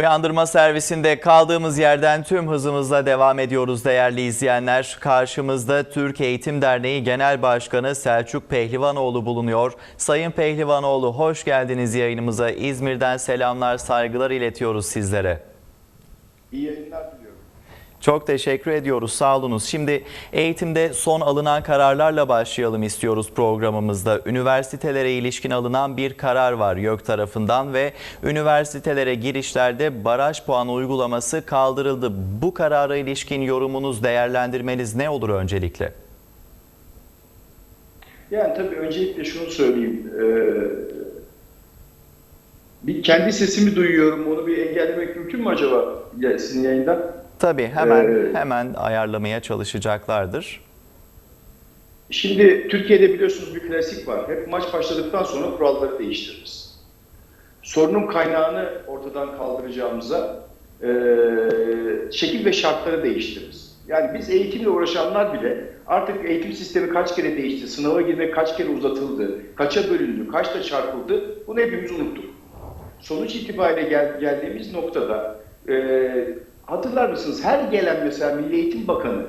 Uyandırma servisinde kaldığımız yerden tüm hızımızla devam ediyoruz değerli izleyenler. Karşımızda Türk Eğitim Derneği Genel Başkanı Selçuk Pehlivanoğlu bulunuyor. Sayın Pehlivanoğlu hoş geldiniz yayınımıza. İzmir'den selamlar, saygılar iletiyoruz sizlere. İyi yayınlar. Çok teşekkür ediyoruz. Sağ. Şimdi eğitimde son alınan kararlarla başlayalım istiyoruz programımızda. Üniversitelere ilişkin alınan bir karar var YÖK tarafından ve üniversitelere girişlerde baraj puanı uygulaması kaldırıldı. Bu karara ilişkin yorumunuz, değerlendirmeniz ne olur öncelikle? Yani tabii öncelikle şunu söyleyeyim. Ee, bir kendi sesimi duyuyorum. Onu bir engellemek mümkün mü acaba sizin yayından? Tabii hemen Ee, hemen ayarlamaya çalışacaklardır. Şimdi Türkiye'de biliyorsunuz bir klasik var. Hep maç başladıktan sonra kuralları değiştiririz. Sorunun kaynağını ortadan kaldıracağımıza e, şekil ve şartları değiştiririz. Yani biz eğitimle uğraşanlar bile artık eğitim sistemi kaç kere değişti, sınava girmek kaç kere uzatıldı, kaça bölündü, kaçta çarpıldı bunu hepimiz unuttuk. Sonuç itibariyle gel- geldiğimiz noktada e, hatırlar mısınız her gelen mesela Milli Eğitim Bakanı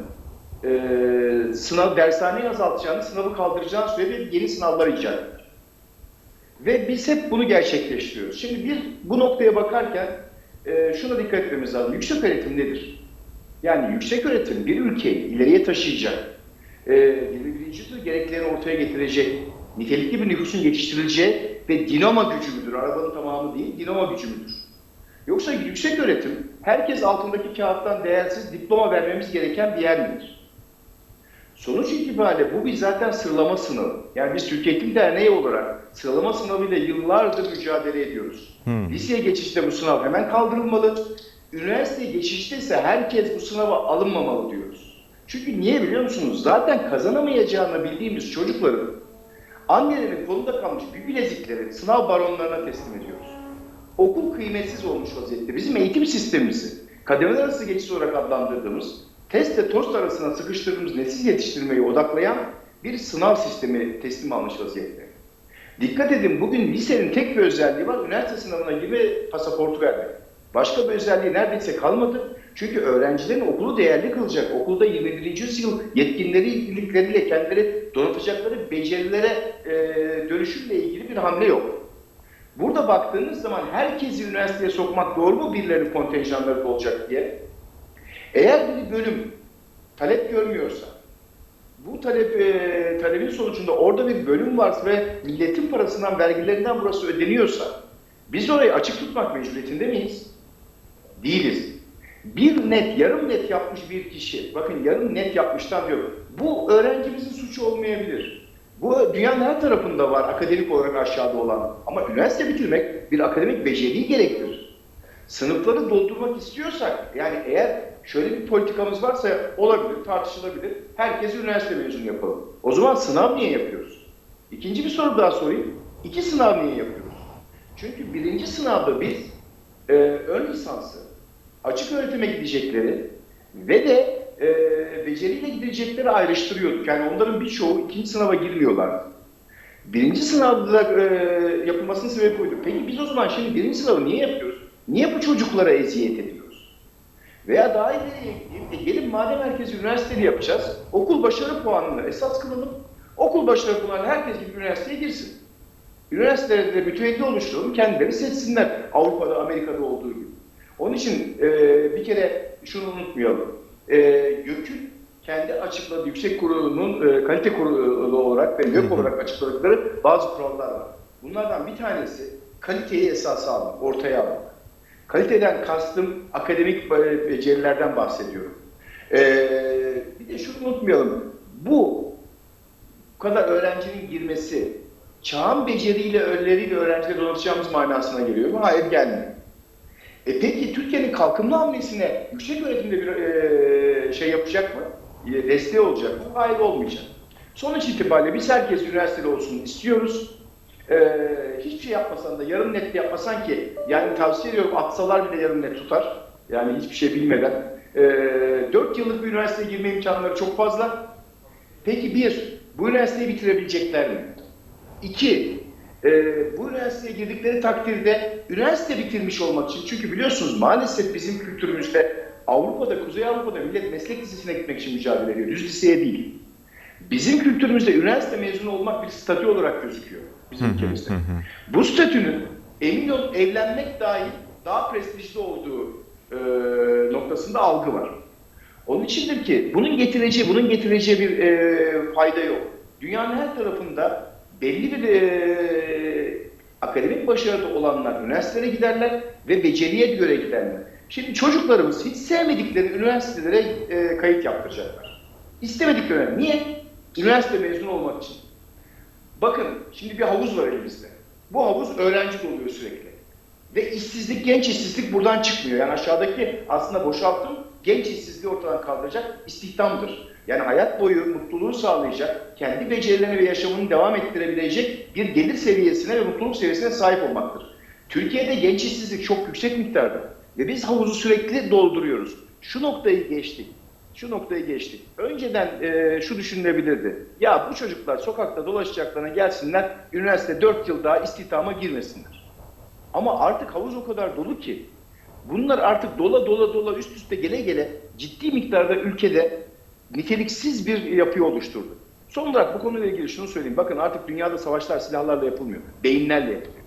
e, sınav dershaneyi azaltacağını, sınavı kaldıracağını söyledi, yeni sınavlar icat. Ve biz hep bunu gerçekleştiriyoruz. Şimdi bir bu noktaya bakarken e, şuna dikkat etmemiz lazım. Yüksek öğretim nedir? Yani yüksek öğretim bir ülkeyi ileriye taşıyacak, e, 21. yüzyıl gereklerini ortaya getirecek, nitelikli bir nüfusun yetiştirileceği ve dinamo gücü müdür? Arabanın tamamı değil, dinamo gücü müdür? Yoksa yüksek öğretim herkes altındaki kağıttan değersiz diploma vermemiz gereken bir yer midir? Sonuç itibariyle bu bir zaten sıralama sınavı. Yani biz Türkiye Eğitim Derneği olarak sıralama sınavıyla yıllardır mücadele ediyoruz. Hmm. Liseye geçişte bu sınav hemen kaldırılmalı. Üniversiteye geçişte ise herkes bu sınava alınmamalı diyoruz. Çünkü niye biliyor musunuz? Zaten kazanamayacağını bildiğimiz çocukların annelerinin kolunda kalmış bir bilezikleri sınav baronlarına teslim ediyoruz. Okul kıymetsiz olmuş vaziyette. Bizim eğitim sistemimizi kademeler arası geçiş olarak adlandırdığımız testle tost arasına sıkıştırdığımız nesil yetiştirmeyi odaklayan bir sınav sistemi teslim almış vaziyette. Dikkat edin bugün lisenin tek bir özelliği var. Üniversite sınavına girme pasaportu vermek. Başka bir özelliği neredeyse kalmadı. Çünkü öğrencilerin okulu değerli kılacak. Okulda 21. yüzyıl yetkinlikleriyle kendileri donatacakları becerilere e, dönüşümle ilgili bir hamle yok. Burada baktığınız zaman herkesi üniversiteye sokmak doğru mu birilerinin kontenjanları olacak diye? Eğer bir bölüm talep görmüyorsa, bu talep, e, talebin sonucunda orada bir bölüm varsa ve milletin parasından, vergilerinden burası ödeniyorsa, biz orayı açık tutmak mecburiyetinde miyiz? Değiliz. Bir net, yarım net yapmış bir kişi, bakın yarım net yapmıştan diyor, bu öğrencimizin suçu olmayabilir. Bu dünyanın her tarafında var akademik olarak aşağıda olan. Ama üniversite bitirmek bir akademik beceriyi gerektirir. Sınıfları doldurmak istiyorsak, yani eğer şöyle bir politikamız varsa olabilir, tartışılabilir. Herkesi üniversite mezunu yapalım. O zaman sınav niye yapıyoruz? İkinci bir soru daha sorayım. İki sınav niye yapıyoruz? Çünkü birinci sınavda biz e, ön lisansı, açık öğretime gidecekleri ve de e, beceriyle gidecekleri ayrıştırıyorduk. Yani onların birçoğu ikinci sınava girmiyorlardı. Birinci sınavda e, yapılmasının sebebi buydu. Peki biz o zaman şimdi birinci sınavı niye yapıyoruz? Niye bu çocuklara eziyet ediyoruz? Veya daha ileriye gideyim, gelin madem herkes üniversiteli yapacağız, okul başarı puanını esas kılalım. Okul başarı puanı herkes gibi üniversiteye girsin. Üniversitelerde de mütevelli oluşturalım, kendileri seçsinler. Avrupa'da, Amerika'da olduğu gibi. Onun için e, bir kere şunu unutmayalım. E, YÖK'ün kendi açıkladığı yüksek kurulunun e, kalite kurulu olarak ve YÖK olarak açıkladıkları bazı kurallar var. Bunlardan bir tanesi kaliteyi esasa almak, ortaya almak. Kaliteden kastım akademik e, becerilerden bahsediyorum. E, bir de şunu unutmayalım. Bu bu kadar öğrencinin girmesi çağın beceriyle, önleriyle öğrencileri donatacağımız manasına geliyor mu? Hayır gelmiyor. E peki Türkiye'nin kalkınma hamlesine yüksek öğretimde bir e, şey yapacak mı? E, desteği olacak mı? Hayır olmayacak. Sonuç itibariyle biz herkes üniversiteli olsun istiyoruz. E, hiçbir şey yapmasan da yarım net yapmasan ki yani tavsiye ediyorum atsalar bile yarım net tutar. Yani hiçbir şey bilmeden. E, 4 yıllık bir üniversiteye girme imkanları çok fazla. Peki bir, bu üniversiteyi bitirebilecekler mi? İki, e, bu üniversiteye girdikleri takdirde üniversite bitirmiş olmak için çünkü biliyorsunuz maalesef bizim kültürümüzde Avrupa'da, Kuzey Avrupa'da millet meslek lisesine gitmek için mücadele ediyor. Düz liseye değil. Bizim kültürümüzde üniversite mezunu olmak bir statü olarak gözüküyor bizim ülkemizde. Bu statünün emin ol evlenmek dahil daha prestijli olduğu e, noktasında algı var. Onun içindir ki bunun getireceği bunun getireceği bir e, fayda yok. Dünyanın her tarafında belli bir e, akademik başarıda olanlar üniversitelere giderler ve beceriye göre giderler. Şimdi çocuklarımız hiç sevmedikleri üniversitelere e, kayıt yaptıracaklar. İstemedikleri. Niye? Üniversite mezunu olmak için. Bakın şimdi bir havuz var elimizde. Bu havuz öğrenci doluyor sürekli. Ve işsizlik, genç işsizlik buradan çıkmıyor. Yani aşağıdaki aslında boşaltım genç işsizliği ortadan kaldıracak istihdamdır. Yani hayat boyu mutluluğu sağlayacak, kendi becerilerini ve yaşamını devam ettirebilecek bir gelir seviyesine ve mutluluk seviyesine sahip olmaktır. Türkiye'de genç işsizlik çok yüksek miktarda ve biz havuzu sürekli dolduruyoruz. Şu noktayı geçtik. Şu noktayı geçtik. Önceden e, şu düşünülebilirdi. Ya bu çocuklar sokakta dolaşacaklarına gelsinler, üniversite 4 yıl daha istihdama girmesinler. Ama artık havuz o kadar dolu ki bunlar artık dola dola dola üst üste gele gele ciddi miktarda ülkede niteliksiz bir yapıyı oluşturdu. Son olarak bu konuyla ilgili şunu söyleyeyim. Bakın artık dünyada savaşlar silahlarla yapılmıyor. Beyinlerle yapılıyor.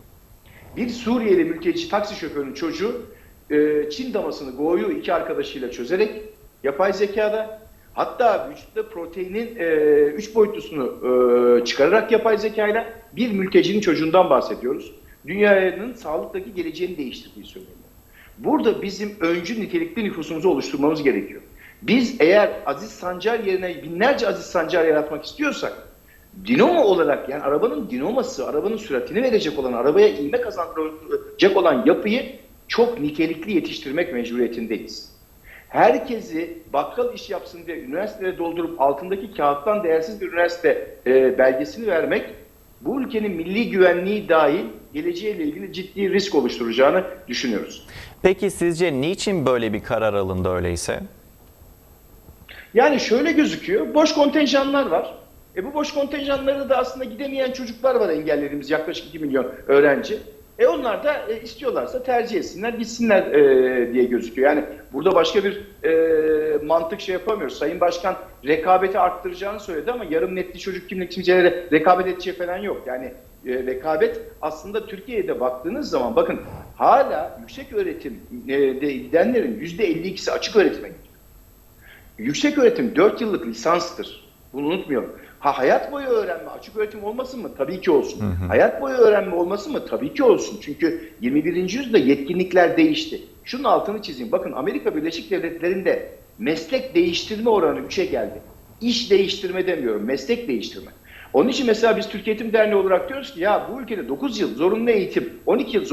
Bir Suriyeli mülteci taksi şoförünün çocuğu e, Çin damasını Go'yu iki arkadaşıyla çözerek yapay zekada hatta vücutta proteinin e, üç boyutlusunu e, çıkararak yapay zekayla bir mültecinin çocuğundan bahsediyoruz. Dünyanın sağlıktaki geleceğini değiştirdiği söyleniyor. Burada bizim öncü nitelikli nüfusumuzu oluşturmamız gerekiyor. Biz eğer Aziz Sancar yerine binlerce Aziz Sancar yaratmak istiyorsak dinamo olarak yani arabanın dinaması, arabanın süratini verecek olan, arabaya ilme kazandıracak olan yapıyı çok nitelikli yetiştirmek mecburiyetindeyiz. Herkesi bakkal iş yapsın diye üniversiteye doldurup altındaki kağıttan değersiz bir üniversite e, belgesini vermek bu ülkenin milli güvenliği dahil geleceğiyle ilgili ciddi risk oluşturacağını düşünüyoruz. Peki sizce niçin böyle bir karar alındı öyleyse? Yani şöyle gözüküyor, boş kontenjanlar var. E bu boş kontenjanlarda da aslında gidemeyen çocuklar var engellerimiz, yaklaşık 2 milyon öğrenci. E onlar da e, istiyorlarsa tercih etsinler, gitsinler e, diye gözüküyor. Yani burada başka bir e, mantık şey yapamıyoruz. Sayın Başkan rekabeti arttıracağını söyledi ama yarım netli çocuk kimlik kimselere rekabet edeceği falan yok. Yani e, rekabet aslında Türkiye'de baktığınız zaman bakın hala yüksek öğretim e, de gidenlerin %52'si açık öğretime gidiyor. Yüksek öğretim 4 yıllık lisanstır. Bunu unutmayalım. Ha hayat boyu öğrenme açık öğretim olmasın mı? Tabii ki olsun. Hı hı. Hayat boyu öğrenme olmasın mı? Tabii ki olsun. Çünkü 21. yüzyılda yetkinlikler değişti. Şunun altını çizeyim. Bakın Amerika Birleşik Devletleri'nde meslek değiştirme oranı 3'e geldi. İş değiştirme demiyorum, meslek değiştirme. Onun için mesela biz Türkiye Eğitim Derneği olarak diyoruz ki ya bu ülkede 9 yıl zorunlu eğitim, 12 yıl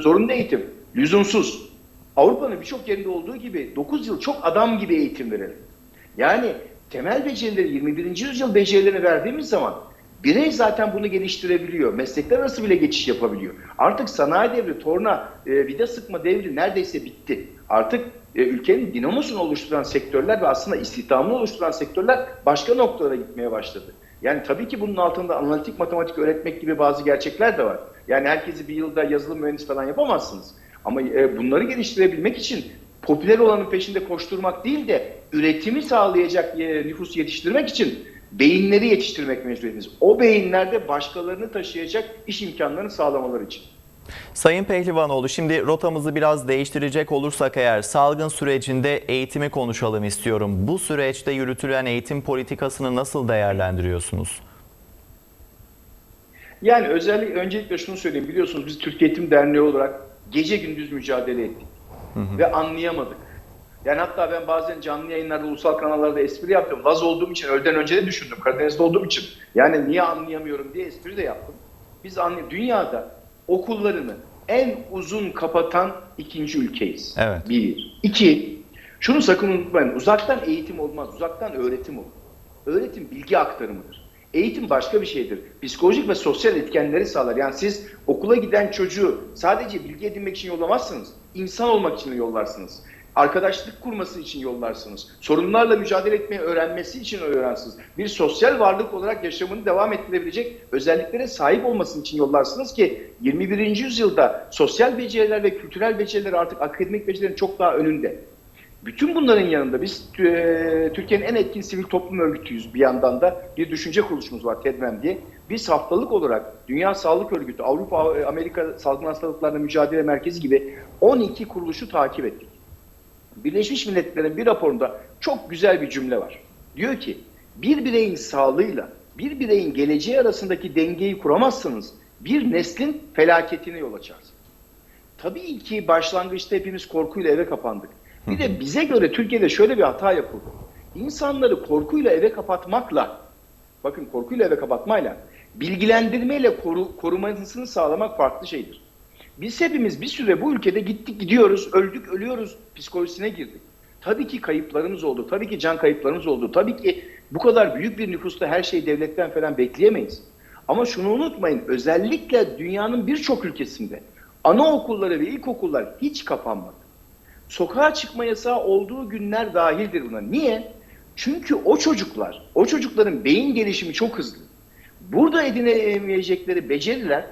zorunlu eğitim lüzumsuz. Avrupa'nın birçok yerinde olduğu gibi 9 yıl çok adam gibi eğitim verelim. Yani temel becerileri 21. yüzyıl becerilerini verdiğimiz zaman birey zaten bunu geliştirebiliyor. Meslekler arası bile geçiş yapabiliyor. Artık sanayi devri, torna, e, vida sıkma devri neredeyse bitti. Artık e, ülkenin dinamosunu oluşturan sektörler ve aslında istihdamını oluşturan sektörler başka noktalara gitmeye başladı. Yani tabii ki bunun altında analitik matematik öğretmek gibi bazı gerçekler de var. Yani herkesi bir yılda yazılım mühendisi falan yapamazsınız. Ama e, bunları geliştirebilmek için popüler olanın peşinde koşturmak değil de üretimi sağlayacak nüfus yetiştirmek için beyinleri yetiştirmek mecburiyetiniz. O beyinlerde başkalarını taşıyacak iş imkanlarını sağlamaları için. Sayın Pehlivanoğlu şimdi rotamızı biraz değiştirecek olursak eğer salgın sürecinde eğitimi konuşalım istiyorum. Bu süreçte yürütülen eğitim politikasını nasıl değerlendiriyorsunuz? Yani özellikle öncelikle şunu söyleyeyim. Biliyorsunuz biz Türkiye Eğitim Derneği olarak gece gündüz mücadele ettik. Hı hı. Ve anlayamadık. Yani hatta ben bazen canlı yayınlarda, ulusal kanallarda espri yaptım. Laz olduğum için, öğleden önce de düşündüm. Karadeniz'de olduğum için. Yani niye anlayamıyorum diye espri de yaptım. Biz anlay dünyada okullarını en uzun kapatan ikinci ülkeyiz. Evet. Bir. İki, şunu sakın unutmayın. Uzaktan eğitim olmaz. Uzaktan öğretim olur. Öğretim bilgi aktarımıdır. Eğitim başka bir şeydir. Psikolojik ve sosyal etkenleri sağlar. Yani siz okula giden çocuğu sadece bilgi edinmek için yollamazsınız. İnsan olmak için yollarsınız. Arkadaşlık kurması için yollarsınız. Sorunlarla mücadele etmeyi öğrenmesi için öğrensiniz. Bir sosyal varlık olarak yaşamını devam ettirebilecek özelliklere sahip olması için yollarsınız ki 21. yüzyılda sosyal beceriler ve kültürel beceriler artık akademik becerilerin çok daha önünde. Bütün bunların yanında biz e, Türkiye'nin en etkin sivil toplum örgütüyüz bir yandan da bir düşünce kuruluşumuz var TEDMEM diye. Biz haftalık olarak Dünya Sağlık Örgütü, Avrupa, Amerika Salgın Hastalıklarla Mücadele Merkezi gibi 12 kuruluşu takip ettik. Birleşmiş Milletler'in bir raporunda çok güzel bir cümle var. Diyor ki bir bireyin sağlığıyla bir bireyin geleceği arasındaki dengeyi kuramazsanız bir neslin felaketine yol açarsınız. Tabii ki başlangıçta hepimiz korkuyla eve kapandık. Bir de bize göre Türkiye'de şöyle bir hata yapıldı. İnsanları korkuyla eve kapatmakla, bakın korkuyla eve kapatmayla, bilgilendirmeyle koru, korumasını sağlamak farklı şeydir. Biz hepimiz bir süre bu ülkede gittik gidiyoruz, öldük ölüyoruz psikolojisine girdik. Tabii ki kayıplarımız oldu, tabii ki can kayıplarımız oldu. Tabii ki bu kadar büyük bir nüfusta her şeyi devletten falan bekleyemeyiz. Ama şunu unutmayın, özellikle dünyanın birçok ülkesinde anaokulları ve ilkokullar hiç kapanmadı. Sokağa çıkma yasağı olduğu günler dahildir buna. Niye? Çünkü o çocuklar, o çocukların beyin gelişimi çok hızlı. Burada edinemeyecekleri beceriler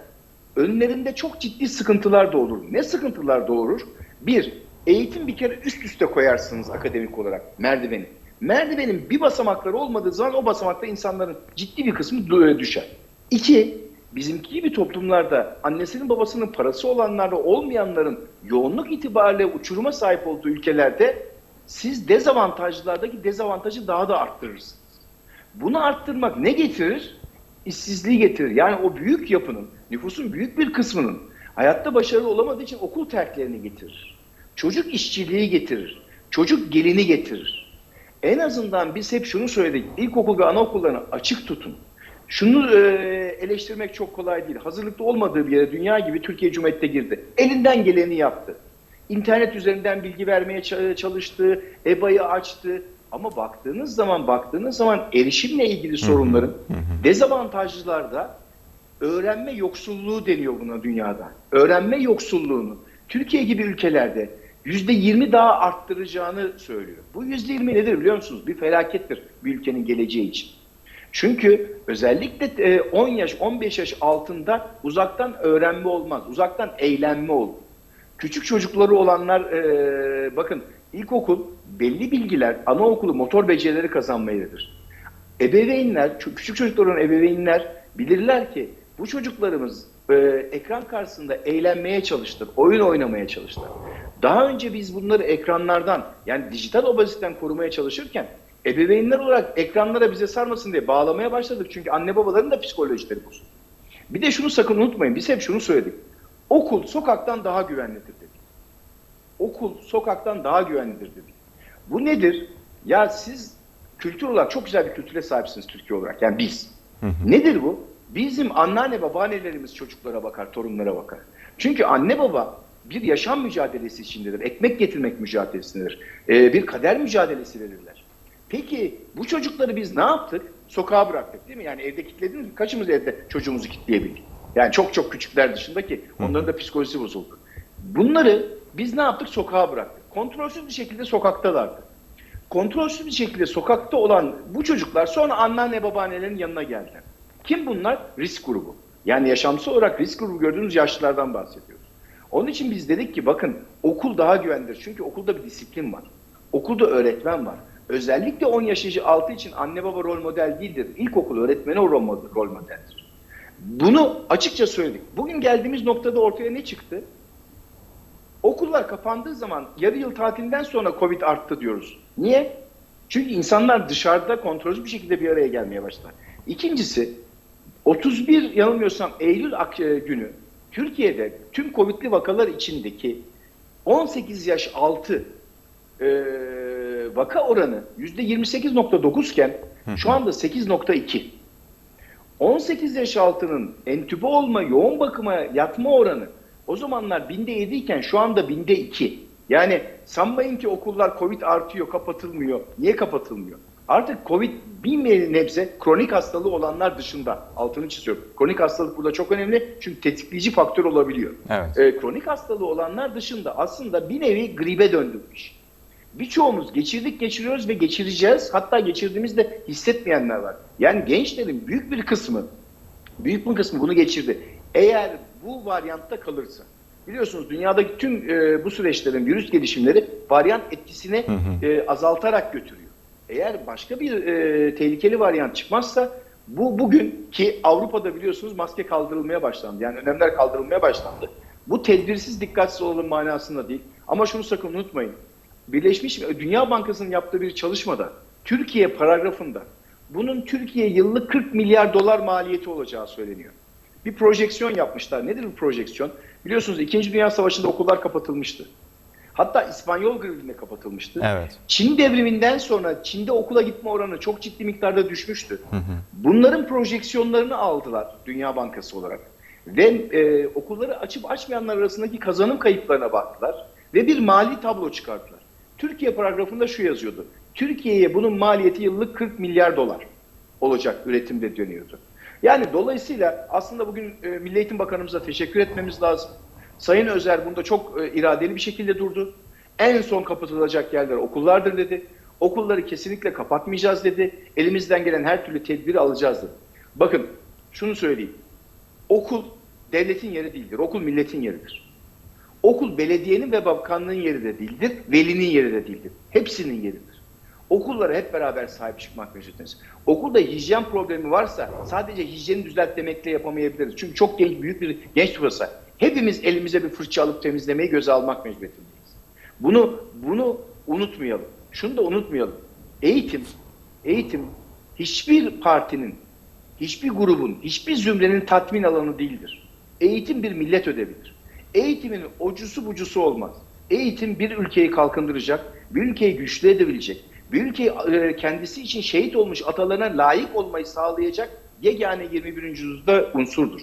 önlerinde çok ciddi sıkıntılar doğurur. Ne sıkıntılar doğurur? Bir, eğitim bir kere üst üste koyarsınız akademik olarak merdiveni. Merdivenin bir basamakları olmadığı zaman o basamakta insanların ciddi bir kısmı du- düşer. İki, bizimki gibi toplumlarda annesinin babasının parası olanlarla olmayanların yoğunluk itibariyle uçuruma sahip olduğu ülkelerde siz dezavantajlardaki dezavantajı daha da arttırırsınız. Bunu arttırmak ne getirir? İşsizliği getirir. Yani o büyük yapının, nüfusun büyük bir kısmının hayatta başarılı olamadığı için okul terklerini getirir. Çocuk işçiliği getirir. Çocuk gelini getirir. En azından biz hep şunu söyledik. İlkokul ve anaokullarını açık tutun. Şunu e, eleştirmek çok kolay değil. Hazırlıklı olmadığı bir yere dünya gibi Türkiye Cumhuriyeti girdi. Elinden geleni yaptı. İnternet üzerinden bilgi vermeye ça- çalıştı, EBA'yı açtı. Ama baktığınız zaman baktığınız zaman erişimle ilgili sorunların dezavantajlılarda öğrenme yoksulluğu deniyor buna dünyada. Öğrenme yoksulluğunu Türkiye gibi ülkelerde yüzde yirmi daha arttıracağını söylüyor. Bu yüzde yirmi nedir biliyor musunuz? Bir felakettir bir ülkenin geleceği için. Çünkü özellikle e, 10 yaş, 15 yaş altında uzaktan öğrenme olmaz. Uzaktan eğlenme olur. Küçük çocukları olanlar, e, bakın ilkokul belli bilgiler, anaokulu motor becerileri kazanmayıdır. Ebeveynler, küçük çocuklar olan ebeveynler bilirler ki bu çocuklarımız e, ekran karşısında eğlenmeye çalıştık, oyun oynamaya çalıştık. Daha önce biz bunları ekranlardan yani dijital obeziten korumaya çalışırken ebeveynler olarak ekranlara bize sarmasın diye bağlamaya başladık. Çünkü anne babaların da psikolojileri bozuldu. Bir de şunu sakın unutmayın. Biz hep şunu söyledik. Okul sokaktan daha güvenlidir dedik. Okul sokaktan daha güvenlidir dedik. Bu nedir? Ya siz kültür olarak çok güzel bir kültüre sahipsiniz Türkiye olarak. Yani biz. Nedir bu? Bizim anneanne babaannelerimiz çocuklara bakar, torunlara bakar. Çünkü anne baba bir yaşam mücadelesi içindedir. Ekmek getirmek mücadelesindedir. Ee, bir kader mücadelesi verirler. Peki bu çocukları biz ne yaptık? Sokağa bıraktık değil mi? Yani evde kilitlediniz mi? Kaçımız evde çocuğumuzu kilitleyebildik? Yani çok çok küçükler dışında ki onların da psikolojisi bozuldu. Bunları biz ne yaptık? Sokağa bıraktık. Kontrolsüz bir şekilde sokaktalardı. Kontrolsüz bir şekilde sokakta olan bu çocuklar sonra anneanne babaannelerin yanına geldiler. Kim bunlar? Risk grubu. Yani yaşamsal olarak risk grubu gördüğünüz yaşlılardan bahsediyoruz. Onun için biz dedik ki bakın okul daha güvenlidir. Çünkü okulda bir disiplin var. Okulda öğretmen var. Özellikle 10 yaş altı için anne baba rol model değildir. İlkokul öğretmeni o rol model- rol modeldir. Bunu açıkça söyledik. Bugün geldiğimiz noktada ortaya ne çıktı? Okullar kapandığı zaman yarı yıl tatilinden sonra Covid arttı diyoruz. Niye? Çünkü insanlar dışarıda kontrolsüz bir şekilde bir araya gelmeye başladı. İkincisi 31 yanılmıyorsam Eylül e, günü Türkiye'de tüm Covid'li vakalar içindeki 18 yaş altı e, vaka oranı %28.9 iken şu anda 8.2. 18 yaş altının entübe olma, yoğun bakıma yatma oranı o zamanlar binde 7 iken şu anda binde 2. Yani sanmayın ki okullar Covid artıyor, kapatılmıyor. Niye kapatılmıyor? Artık Covid bir nebze kronik hastalığı olanlar dışında altını çiziyorum. Kronik hastalık burada çok önemli çünkü tetikleyici faktör olabiliyor. Evet. Ee, kronik hastalığı olanlar dışında aslında bir nevi gribe döndü bu iş. Birçoğumuz geçirdik, geçiriyoruz ve geçireceğiz. Hatta geçirdiğimizde hissetmeyenler var. Yani gençlerin büyük bir kısmı, büyük bir kısmı bunu geçirdi. Eğer bu varyantta kalırsa, biliyorsunuz dünyadaki tüm e, bu süreçlerin virüs gelişimleri varyant etkisini e, azaltarak götürüyor. Eğer başka bir e, tehlikeli varyant çıkmazsa bu bugün ki Avrupa'da biliyorsunuz maske kaldırılmaya başlandı. Yani önlemler kaldırılmaya başlandı. Bu tedbirsiz dikkatsiz olalım manasında değil. Ama şunu sakın unutmayın. Birleşmiş Dünya Bankası'nın yaptığı bir çalışmada Türkiye paragrafında bunun Türkiye yıllık 40 milyar dolar maliyeti olacağı söyleniyor. Bir projeksiyon yapmışlar. Nedir bu projeksiyon? Biliyorsunuz 2. Dünya Savaşı'nda okullar kapatılmıştı. Hatta İspanyol grevinde kapatılmıştı. Evet. Çin devriminden sonra Çin'de okula gitme oranı çok ciddi miktarda düşmüştü. Bunların projeksiyonlarını aldılar Dünya Bankası olarak. Ve e, okulları açıp açmayanlar arasındaki kazanım kayıplarına baktılar. Ve bir mali tablo çıkarttılar. Türkiye paragrafında şu yazıyordu. Türkiye'ye bunun maliyeti yıllık 40 milyar dolar olacak üretimde dönüyordu. Yani dolayısıyla aslında bugün e, Milli Eğitim Bakanımıza teşekkür etmemiz lazım. Sayın Özer bunda çok e, iradeli bir şekilde durdu. En son kapatılacak yerler okullardır dedi. Okulları kesinlikle kapatmayacağız dedi. Elimizden gelen her türlü tedbiri alacağız dedi. Bakın şunu söyleyeyim. Okul devletin yeri değildir. Okul milletin yeridir. Okul belediyenin ve bakanlığın yeri de değildir. Velinin yeri de değildir. Hepsinin yeridir. Okullara hep beraber sahip çıkmak mecburiyetindeyiz. Okulda hijyen problemi varsa sadece hijyeni düzelt demekle yapamayabiliriz. Çünkü çok genç, büyük bir genç burası. Hepimiz elimize bir fırça alıp temizlemeyi göze almak mecburiyetindeyiz. Bunu bunu unutmayalım. Şunu da unutmayalım. Eğitim, eğitim hiçbir partinin, hiçbir grubun, hiçbir zümrenin tatmin alanı değildir. Eğitim bir millet ödevidir. Eğitimin ocusu bucusu olmaz. Eğitim bir ülkeyi kalkındıracak, bir ülkeyi güçlü edebilecek, bir ülkeyi e, kendisi için şehit olmuş atalarına layık olmayı sağlayacak yegane 21. yüzyılda unsurdur.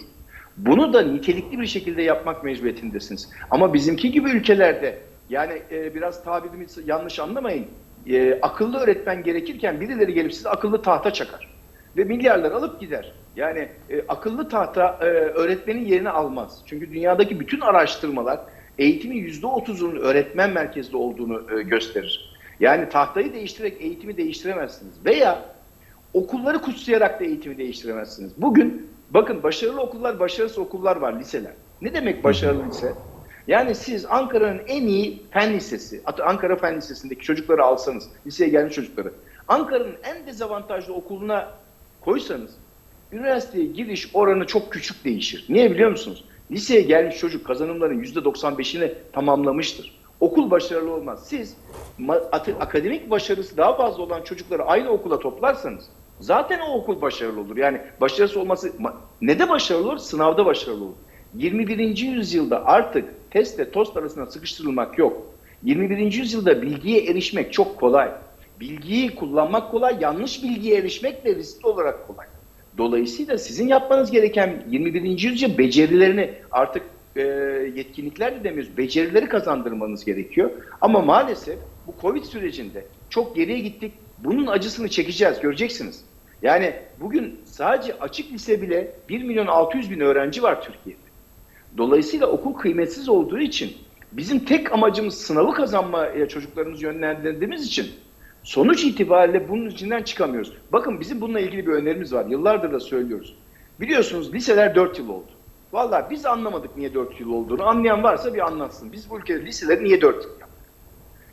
Bunu da nitelikli bir şekilde yapmak mecburiyetindesiniz. Ama bizimki gibi ülkelerde yani e, biraz tabirimi yanlış anlamayın. E, akıllı öğretmen gerekirken birileri gelip size akıllı tahta çakar. Ve milyarlar alıp gider. Yani e, akıllı tahta e, öğretmenin yerini almaz. Çünkü dünyadaki bütün araştırmalar eğitimin %30'unun öğretmen merkezli olduğunu e, gösterir. Yani tahtayı değiştirerek eğitimi değiştiremezsiniz. Veya okulları kutsayarak da eğitimi değiştiremezsiniz. Bugün bakın başarılı okullar, başarısız okullar var, liseler. Ne demek başarılı lise? Yani siz Ankara'nın en iyi fen lisesi, Ankara Fen Lisesi'ndeki çocukları alsanız, liseye gelmiş çocukları, Ankara'nın en dezavantajlı okuluna koysanız, üniversiteye giriş oranı çok küçük değişir. Niye biliyor musunuz? Liseye gelmiş çocuk kazanımların %95'ini tamamlamıştır. Okul başarılı olmaz. Siz akademik başarısı daha fazla olan çocukları aynı okula toplarsanız zaten o okul başarılı olur. Yani başarısı olması ne de başarılı olur? Sınavda başarılı olur. 21. yüzyılda artık testle tost arasında sıkıştırılmak yok. 21. yüzyılda bilgiye erişmek çok kolay. Bilgiyi kullanmak kolay, yanlış bilgiye erişmek de riskli olarak kolay. Dolayısıyla sizin yapmanız gereken 21. yüzyıl becerilerini artık e, yetkinlikler de demiyoruz, becerileri kazandırmanız gerekiyor. Ama maalesef bu Covid sürecinde çok geriye gittik. Bunun acısını çekeceğiz, göreceksiniz. Yani bugün sadece açık lise bile 1 milyon 600 bin öğrenci var Türkiye'de. Dolayısıyla okul kıymetsiz olduğu için bizim tek amacımız sınavı kazanmaya çocuklarımızı yönlendirdiğimiz için sonuç itibariyle bunun içinden çıkamıyoruz. Bakın bizim bununla ilgili bir önerimiz var. Yıllardır da söylüyoruz. Biliyorsunuz liseler 4 yıl oldu. Vallahi biz anlamadık niye 4 yıl olduğunu. Anlayan varsa bir anlatsın. Biz bu ülkede liseleri niye 4 yıl yaptık?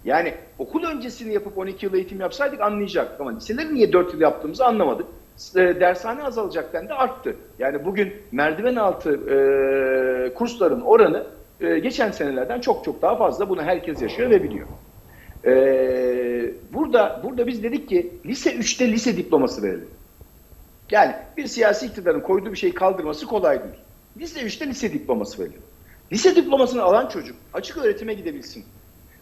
Yani okul öncesini yapıp 12 yıl eğitim yapsaydık anlayacaktık ama liseleri niye 4 yıl yaptığımızı anlamadık. E, dershane azalacak dendi arttı. Yani bugün merdiven altı e, kursların oranı e, geçen senelerden çok çok daha fazla. Bunu herkes yaşıyor ve biliyor. E, burada burada biz dedik ki lise 3'te lise diploması verelim. Yani bir siyasi iktidarın koyduğu bir şeyi kaldırması kolay değil. Lise 3'te lise diploması verelim. Lise diplomasını alan çocuk açık öğretime gidebilsin.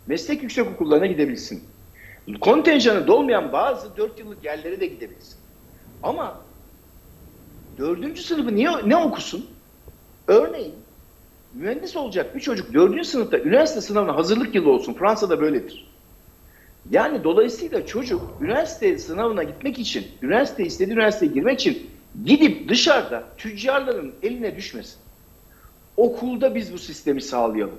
Meslek yüksek okullarına gidebilsin. Kontenjanı dolmayan bazı 4 yıllık yerlere de gidebilsin. Ama dördüncü sınıfı niye, ne okusun? Örneğin mühendis olacak bir çocuk dördüncü sınıfta üniversite sınavına hazırlık yılı olsun. Fransa'da böyledir. Yani dolayısıyla çocuk üniversite sınavına gitmek için, üniversite istediği üniversiteye girmek için gidip dışarıda tüccarların eline düşmesin. Okulda biz bu sistemi sağlayalım.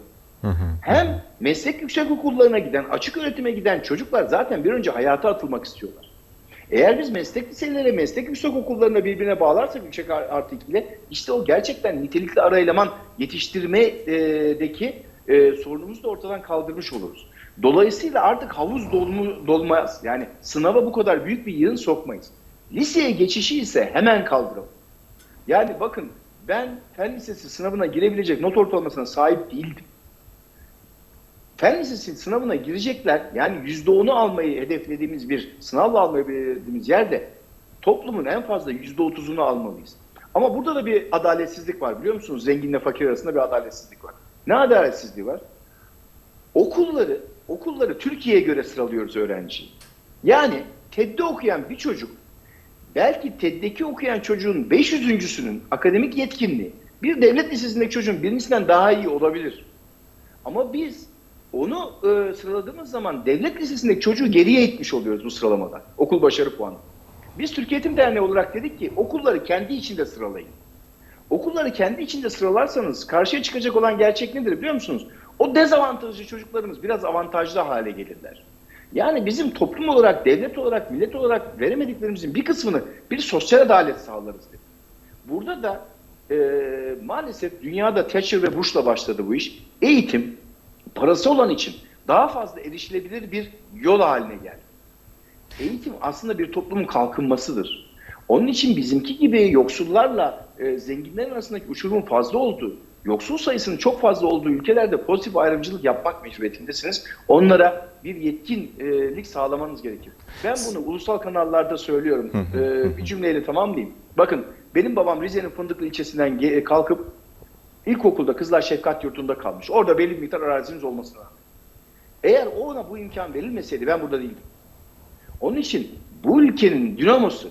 Hem meslek yüksek okullarına giden, açık öğretime giden çocuklar zaten bir önce hayata atılmak istiyorlar. Eğer biz meslek liseleri, meslek yüksek okullarına birbirine bağlarsak yüksek artı ile işte o gerçekten nitelikli ara eleman yetiştirmedeki e, sorunumuzu da ortadan kaldırmış oluruz. Dolayısıyla artık havuz dolmu, dolmaz. Yani sınava bu kadar büyük bir yığın sokmayız. Liseye geçişi ise hemen kaldıralım. Yani bakın ben fen lisesi sınavına girebilecek not ortalamasına sahip değildim. Fen lisesi sınavına girecekler yani yüzde onu almayı hedeflediğimiz bir sınavla almayı hedeflediğimiz yerde toplumun en fazla yüzde otuzunu almalıyız. Ama burada da bir adaletsizlik var biliyor musunuz? Zenginle fakir arasında bir adaletsizlik var. Ne adaletsizliği var? Okulları, okulları Türkiye'ye göre sıralıyoruz öğrenciyi. Yani TED'de okuyan bir çocuk belki TED'deki okuyan çocuğun 500.sünün akademik yetkinliği bir devlet lisesindeki çocuğun birincisinden daha iyi olabilir. Ama biz onu e, sıraladığımız zaman devlet lisesindeki çocuğu geriye itmiş oluyoruz bu sıralamada. Okul başarı puanı. Biz Türkiye Eğitim Derneği olarak dedik ki okulları kendi içinde sıralayın. Okulları kendi içinde sıralarsanız karşıya çıkacak olan gerçek nedir biliyor musunuz? O dezavantajlı çocuklarımız biraz avantajlı hale gelirler. Yani bizim toplum olarak, devlet olarak, millet olarak veremediklerimizin bir kısmını bir sosyal adalet sağlarız dedik. Burada da e, maalesef dünyada Thatcher ve Bush'la başladı bu iş. Eğitim parası olan için daha fazla erişilebilir bir yol haline geldi. Eğitim aslında bir toplumun kalkınmasıdır. Onun için bizimki gibi yoksullarla e, zenginlerin arasındaki uçurumun fazla olduğu, yoksul sayısının çok fazla olduğu ülkelerde pozitif ayrımcılık yapmak mecburiyetindesiniz. Onlara bir yetkinlik sağlamanız gerekir. Ben bunu ulusal kanallarda söylüyorum. E, bir cümleyle tamamlayayım. Bakın benim babam Rize'nin Fındıklı ilçesinden ge- kalkıp ilkokulda Kızlar Şefkat Yurdu'nda kalmış. Orada belli bir miktar arazimiz olmasına rağmen. Eğer ona bu imkan verilmeseydi ben burada değildim. Onun için bu ülkenin dinamosu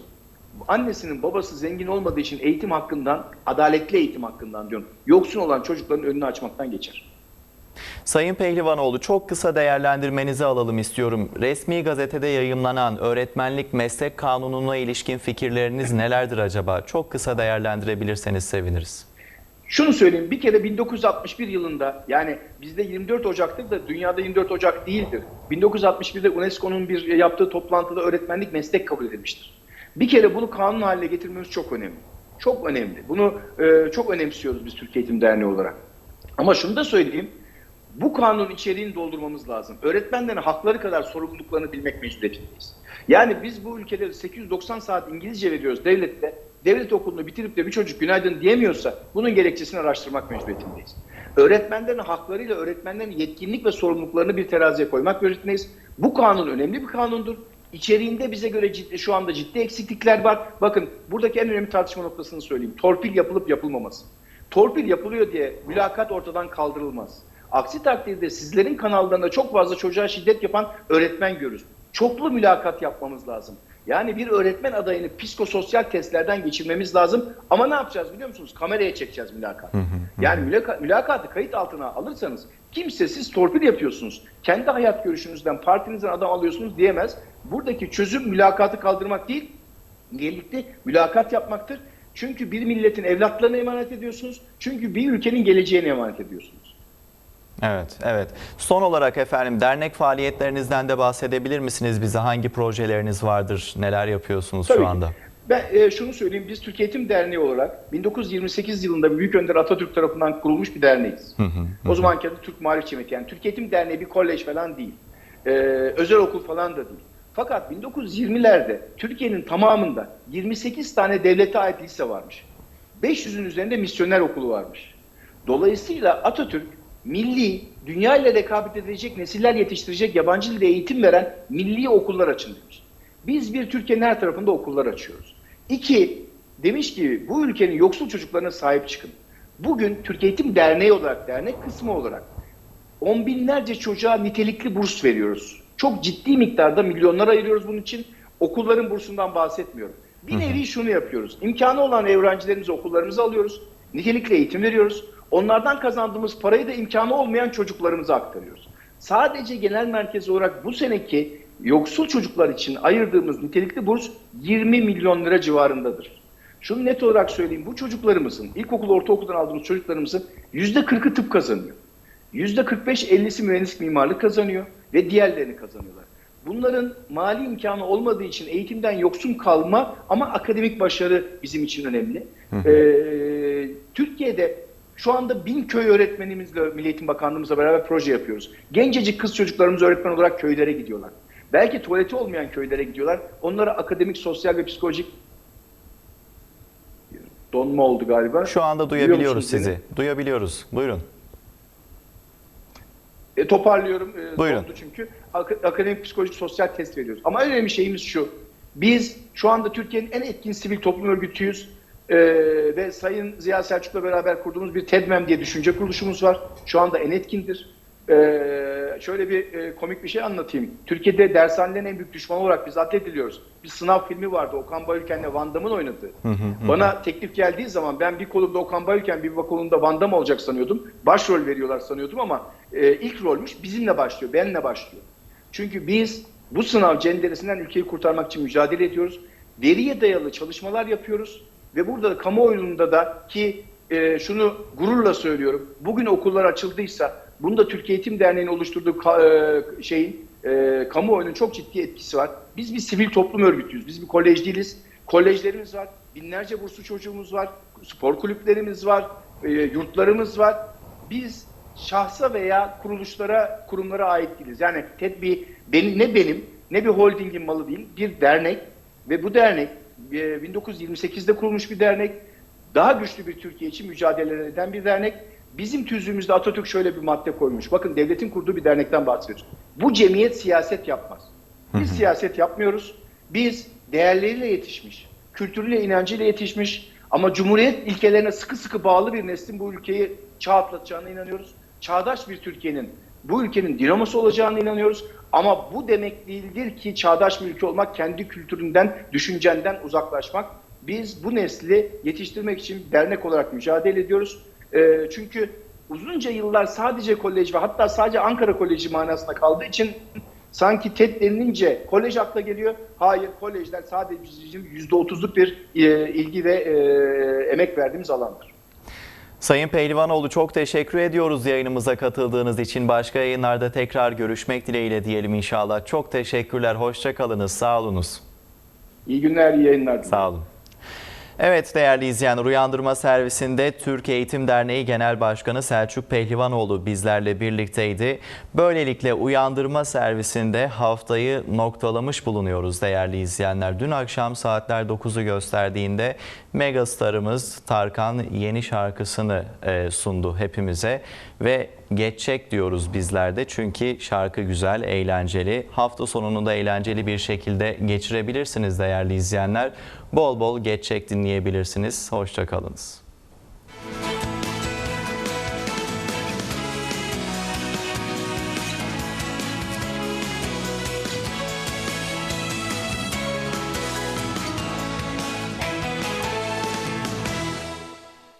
annesinin babası zengin olmadığı için eğitim hakkından, adaletli eğitim hakkından diyorum. Yoksun olan çocukların önünü açmaktan geçer. Sayın Pehlivanoğlu çok kısa değerlendirmenizi alalım istiyorum. Resmi gazetede yayımlanan öğretmenlik meslek kanununa ilişkin fikirleriniz nelerdir acaba? Çok kısa değerlendirebilirseniz seviniriz. Şunu söyleyeyim bir kere 1961 yılında yani bizde 24 Ocak'tır da dünyada 24 Ocak değildir. 1961'de UNESCO'nun bir yaptığı toplantıda öğretmenlik meslek kabul edilmiştir. Bir kere bunu kanun haline getirmemiz çok önemli. Çok önemli. Bunu e, çok önemsiyoruz biz Türkiye Eğitim Derneği olarak. Ama şunu da söyleyeyim. Bu kanun içeriğini doldurmamız lazım. Öğretmenlerin hakları kadar sorumluluklarını bilmek mecburiyetindeyiz. Yani biz bu ülkede 890 saat İngilizce veriyoruz devlette. Devlet okulunu bitirip de bir çocuk günaydın diyemiyorsa bunun gerekçesini araştırmak mecburiyetindeyiz. Öğretmenlerin haklarıyla öğretmenlerin yetkinlik ve sorumluluklarını bir teraziye koymak mecburiyetindeyiz. Bu kanun önemli bir kanundur. İçeriğinde bize göre ciddi, şu anda ciddi eksiklikler var. Bakın buradaki en önemli tartışma noktasını söyleyeyim. Torpil yapılıp yapılmaması. Torpil yapılıyor diye mülakat ortadan kaldırılmaz. Aksi takdirde sizlerin kanallarında çok fazla çocuğa şiddet yapan öğretmen görürüz. Çoklu mülakat yapmamız lazım. Yani bir öğretmen adayını psikososyal testlerden geçirmemiz lazım. Ama ne yapacağız biliyor musunuz? Kameraya çekeceğiz mülakatı. Yani mülaka, mülakatı kayıt altına alırsanız kimse siz torpil yapıyorsunuz. Kendi hayat görüşünüzden, partinizden adam alıyorsunuz diyemez. Buradaki çözüm mülakatı kaldırmak değil, birlikte mülakat yapmaktır. Çünkü bir milletin evlatlarına emanet ediyorsunuz. Çünkü bir ülkenin geleceğine emanet ediyorsunuz. Evet, evet. Son olarak efendim dernek faaliyetlerinizden de bahsedebilir misiniz bize? Hangi projeleriniz vardır? Neler yapıyorsunuz Tabii şu ki. anda? Ben e, şunu söyleyeyim, biz Türkiye Eğitim Derneği olarak 1928 yılında Büyük Önder Atatürk tarafından kurulmuş bir derneğiz. O zamanki adı Türk Marif Cemiyeti. Yani Türkiye Eğitim Derneği bir kolej falan değil. E, özel okul falan da değil. Fakat 1920'lerde Türkiye'nin tamamında 28 tane devlete ait lise varmış. 500'ün üzerinde misyoner okulu varmış. Dolayısıyla Atatürk milli, dünya ile rekabet edecek nesiller yetiştirecek yabancı dilde eğitim veren milli okullar açın demiş. Biz bir Türkiye'nin her tarafında okullar açıyoruz. İki, demiş ki bu ülkenin yoksul çocuklarına sahip çıkın. Bugün Türkiye Eğitim Derneği olarak, dernek kısmı olarak on binlerce çocuğa nitelikli burs veriyoruz. Çok ciddi miktarda milyonlar ayırıyoruz bunun için. Okulların bursundan bahsetmiyorum. Bir nevi şunu yapıyoruz. İmkanı olan öğrencilerimizi okullarımıza alıyoruz. Nitelikli eğitim veriyoruz. Onlardan kazandığımız parayı da imkanı olmayan çocuklarımıza aktarıyoruz. Sadece genel merkez olarak bu seneki yoksul çocuklar için ayırdığımız nitelikli burs 20 milyon lira civarındadır. Şunu net olarak söyleyeyim. Bu çocuklarımızın, ilkokul, ortaokuldan aldığımız çocuklarımızın %40'ı tıp kazanıyor. %45-50'si mühendislik mimarlık kazanıyor ve diğerlerini kazanıyorlar. Bunların mali imkanı olmadığı için eğitimden yoksun kalma ama akademik başarı bizim için önemli. Ee, Türkiye'de şu anda bin köy öğretmenimizle Milli Eğitim Bakanlığımızla beraber proje yapıyoruz. Gencecik kız çocuklarımız öğretmen olarak köylere gidiyorlar. Belki tuvaleti olmayan köylere gidiyorlar. Onlara akademik, sosyal ve psikolojik donma oldu galiba. Şu anda duyabiliyoruz sizi. beni? Duyabiliyoruz. Buyurun. E, toparlıyorum. E, Buyurun. çünkü Ak- akademik psikolojik sosyal test veriyoruz. Ama en önemli şeyimiz şu. Biz şu anda Türkiye'nin en etkin sivil toplum örgütüyüz. E, ve Sayın Ziya Selçuk'la beraber kurduğumuz bir TEDMEM diye düşünce kuruluşumuz var. Şu anda en etkindir. E, şöyle bir e, komik bir şey anlatayım. Türkiye'de dershanelerin en büyük düşmanı olarak biz addediliyoruz. Bir sınav filmi vardı Okan Bayülken'le Van Damme'ın oynadığı. Bana teklif geldiği zaman ben bir kolumda Okan Bayülken bir kolumda Van Damme olacak sanıyordum. Başrol veriyorlar sanıyordum ama e, ilk rolmüş bizimle başlıyor, benle başlıyor. Çünkü biz bu sınav cenderesinden ülkeyi kurtarmak için mücadele ediyoruz. Veriye dayalı çalışmalar yapıyoruz ve burada da kamuoyunda da ki e, şunu gururla söylüyorum. Bugün okullar açıldıysa bunda Türkiye Eğitim Derneği'nin oluşturduğu ka- e, şeyin e, kamuoyunun çok ciddi etkisi var. Biz bir sivil toplum örgütüyüz. Biz bir kolej değiliz. Kolejlerimiz var. Binlerce burslu çocuğumuz var. Spor kulüplerimiz var. e, yurtlarımız var. Biz şahsa veya kuruluşlara, kurumlara ait değiliz. Yani TED benim, ne benim ne bir holdingin malı değil. Bir dernek ve bu dernek 1928'de kurulmuş bir dernek. Daha güçlü bir Türkiye için mücadele eden bir dernek. Bizim tüzüğümüzde Atatürk şöyle bir madde koymuş. Bakın devletin kurduğu bir dernekten bahsediyoruz. Bu cemiyet siyaset yapmaz. Biz siyaset yapmıyoruz. Biz değerleriyle yetişmiş, kültürüyle, inancıyla yetişmiş ama cumhuriyet ilkelerine sıkı sıkı bağlı bir neslin bu ülkeyi çağ atlatacağına inanıyoruz. Çağdaş bir Türkiye'nin bu ülkenin dinamosu olacağına inanıyoruz. Ama bu demek değildir ki çağdaş bir ülke olmak kendi kültüründen, düşüncenden uzaklaşmak. Biz bu nesli yetiştirmek için dernek olarak mücadele ediyoruz. Ee, çünkü uzunca yıllar sadece kolej ve hatta sadece Ankara Koleji manasında kaldığı için sanki TED denilince kolej akla geliyor. Hayır kolejler sadece bizim %30'luk bir e, ilgi ve e, emek verdiğimiz alandır. Sayın Pehlivanoğlu çok teşekkür ediyoruz yayınımıza katıldığınız için. Başka yayınlarda tekrar görüşmek dileğiyle diyelim inşallah. Çok teşekkürler. Hoşça kalınız. Sağ olunuz. İyi günler, iyi yayınlar. Sağ olun. Evet değerli izleyenler Uyandırma Servisi'nde Türk Eğitim Derneği Genel Başkanı Selçuk Pehlivanoğlu bizlerle birlikteydi. Böylelikle Uyandırma Servisi'nde haftayı noktalamış bulunuyoruz değerli izleyenler. Dün akşam saatler 9'u gösterdiğinde megastarımız Tarkan yeni şarkısını e, sundu hepimize ve geçecek diyoruz bizler de çünkü şarkı güzel, eğlenceli. Hafta sonunu da eğlenceli bir şekilde geçirebilirsiniz değerli izleyenler. Bol bol geçecek dinleyebilirsiniz. Hoşçakalınız.